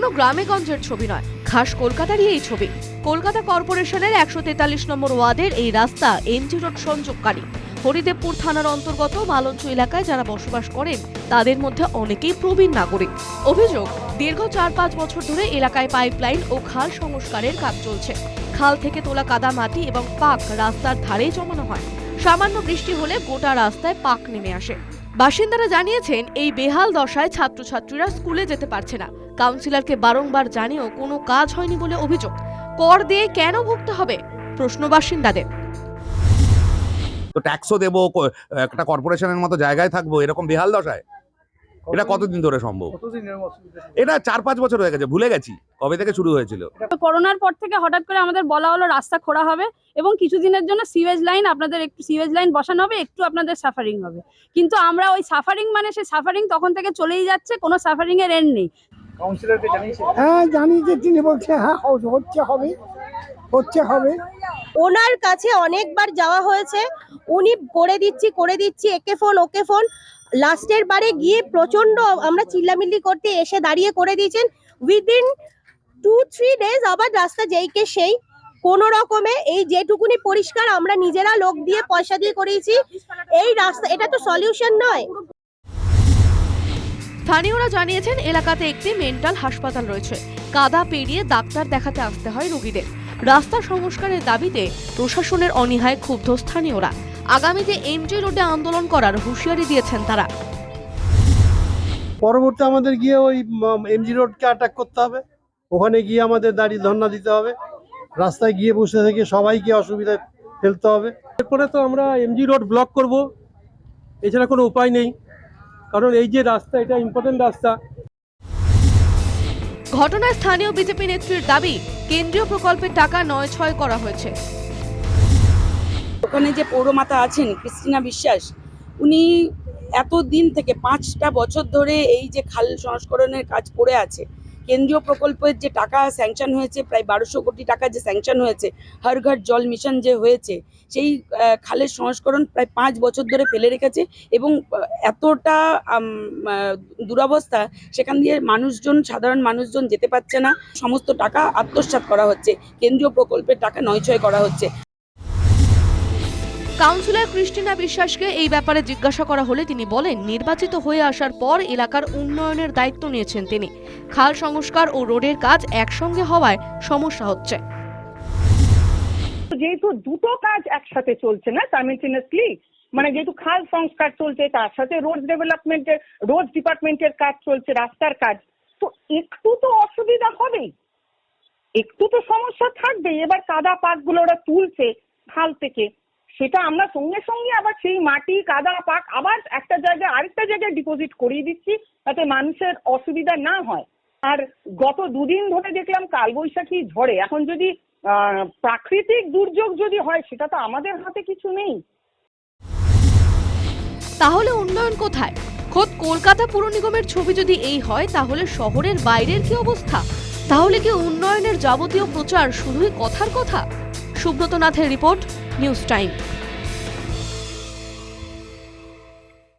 কোনো গ্রামে গঞ্জের ছবি নয়। খাস কলকাতারই এই ছবি। কলকাতা কর্পোরেশনের একশো তেতাল্লিশ নম্বর ওয়ার্ডের এই রাস্তা এমজি রোড সংযোগকারী। হরিদেবপুর থানার অন্তর্গত মালঞ্চ এলাকায় যারা বসবাস করেন, তাদের মধ্যে অনেকেই প্রবীণ নাগরিক। অভিযোগ, দীর্ঘ চার পাঁচ বছর ধরে এলাকায় পাইপলাইন ও খাল সংস্কারের কাজ চলছে। খাল থেকে তোলা কাদা মাটি এবং পাক রাস্তার ধারেই জমানো হয়। সামান্য বৃষ্টি হলে গোটা রাস্তায় পাক নেমে আসে। বাসিন্দারা জানিয়েছেন, এই বেহাল দশায় ছাত্রছাত্রীরা স্কুলে যেতে পারছে না। কাউন্সিলরকে বারংবার জানিয়েও কোনো কাজ হয়নি বলে অভিযোগ। কর দিয়ে কেন ভুগতে হবে? প্রশ্ন বাসিন্দাদের। তো ট্যাক্সও দেবো একটা কর্পোরেশনের মতো জায়গায় থাকব, এরকম বেহাল দশায়? এটা কতদিন ধরে সম্ভব? এটা চার পাঁচ বছর হয়ে গেছে ভুলে গেছি কবে থেকে শুরু হয়েছিল? করোনার পর থেকে হঠাৎ করে আমাদের বলা হলো রাস্তা খোঁড়া হবে এবং কিছুদিনের জন্য সিওয়েজ লাইন আপনাদের একটু সিওয়েজ লাইন বসানো হবে একটু আপনাদের সাফারিং হবে। কিন্তু আমরা ওই সাফারিং মানে সেই সাফারিং তখন থেকে চলেই যাচ্ছে কোনো সাফারিং এর এন্ড নেই। কাউন্সিলরকে জানিয়েছে হ্যাঁ জানি যে তিনি বলছে হ্যাঁ হচ্ছে হবে হচ্ছে হবে। ওনার কাছে অনেকবার যাওয়া হয়েছে। উনি করে দিচ্ছি করে দিচ্ছি, একে ফোন, ওকে ফোন। লাস্টের বারে গিয়ে প্রচণ্ড আমরা চিল্লামিল্লি করতে এসে দাঁড়িয়ে করে দিয়েছেন। উইদিন টু থ্রি ডেজ আবার রাস্তা যেইকে সেই। কোনো রকমে এই যেটুকুনি পরিষ্কার আমরা নিজেরা লোক দিয়ে পয়সা দিয়ে করিয়েছি, এই রাস্তা, এটা তো সলিউশন নয়। স্থানীয়রা জানিয়েছেন, এলাকাতে একটি মেন্টাল হাসপাতাল রয়েছে। কাদা পেরিয়ে ডাক্তার দেখাতে আসতে হয় রোগীদের। রাস্তা সংস্কারের দাবিতে প্রশাসনের অনীহায় ক্ষুব্ধ স্থানীয়রা। আগামীতে এমজি রোডে আন্দোলন করার হুঁশিয়ারি দিয়েছেন তারা। পরবর্তী আমাদের গিয়ে ওই এমজি রোডকে অ্যাটাক করতে হবে। ওখানে গিয়ে আমাদের দাঁড়িয়ে ধর্ণা দিতে হবে। রাস্তায় গিয়ে বসে থেকে সবাইকে অসুবিধায় ফেলতে হবে। এরপরে তো আমরা এমজি রোড ব্লক করব। এছাড়া কোনো উপায় নেই। কারণ এই যে রাস্তা, এটা ইম্পর্টেন্ট রাস্তা। ঘটনায় স্থানীয় বিজেপি নেত্রীর দাবি, কেন্দ্রীয় প্রকল্পের টাকা নয় ছয় করা হয়েছে। ওখানে যে পৌরমাতা আছেন, ক্রিস্টিনা বিশ্বাস, উনি এত দিন থেকে পাঁচটা বছর ধরে এই যে খাল সংস্করণের কাজ পড়ে আছে কেন্দ্রীয় প্রকল্পের যে টাকা স্যাংশন হয়েছে, প্রায় বারোশো কোটি টাকা যে স্যাংশন হয়েছে, হর ঘর জল মিশন যে হয়েছে, সেই খালের সংস্করণ প্রায় পাঁচ বছর ধরে ফেলে রেখেছে এবং এতটা দুরবস্থা সেখান দিয়ে মানুষজন, সাধারণ মানুষজন যেতে পারছে না। সমস্ত টাকা আত্মসাৎ করা হচ্ছে। কেন্দ্রীয় প্রকল্পের টাকা নয় ছয় করা হচ্ছে। কাউন্সিলর ক্রিস্টিনা বিশ্বাসকে এই ব্যাপারে জিজ্ঞাসা করা হলে তিনি বলেন, নির্বাচিত হয়ে আসার পর এলাকার উন্নয়নের দায়িত্ব নিয়েছেন তিনি। খাল সংস্কার ও রোডের কাজ একসঙ্গে হওয়ায় সমস্যা হচ্ছে। যেহেতু দুটো কাজ একসাথে চলছে না সাইমেলটেনিয়াসলি মানে যেহেতু খাল সংস্কার চলছে, তার সাথে রোড ডেভেলপমেন্টের রোড ডিপার্টমেন্টের কাজ চলছে, রাস্তার কাজ, তো একটু তো অসুবিধা হবেই। একটু তো সমস্যা থাকবেই, এবার কাদা পাকগুলো ওরা তুলছে খাল থেকে। সেটা আমরা সঙ্গে সঙ্গে আবার সেই মাটি, কাদা পাক আবার একটা জায়গায় আরেকটা জায়গায় ডিপোজিট করিয়ে দিচ্ছি যাতে মানুষের অসুবিধা না হয়। আর গত দুদিন ধরে দেখলাম কালবৈশাখী ঝড়ে। এখন যদি প্রাকৃতিক দুর্যোগ যদি হয়, সেটা তো আমাদের হাতে কিছু নেই। তাহলে উন্নয়ন কোথায়? খোদ কলকাতা পুর নিগমের ছবি যদি এই হয়, তাহলে শহরের বাইরের কি অবস্থা? তাহলে কি উন্নয়নের যাবতীয় প্রচার শুধুই কথার কথা? সুব্রত নাথের রিপোর্ট, নিউজ টাইম।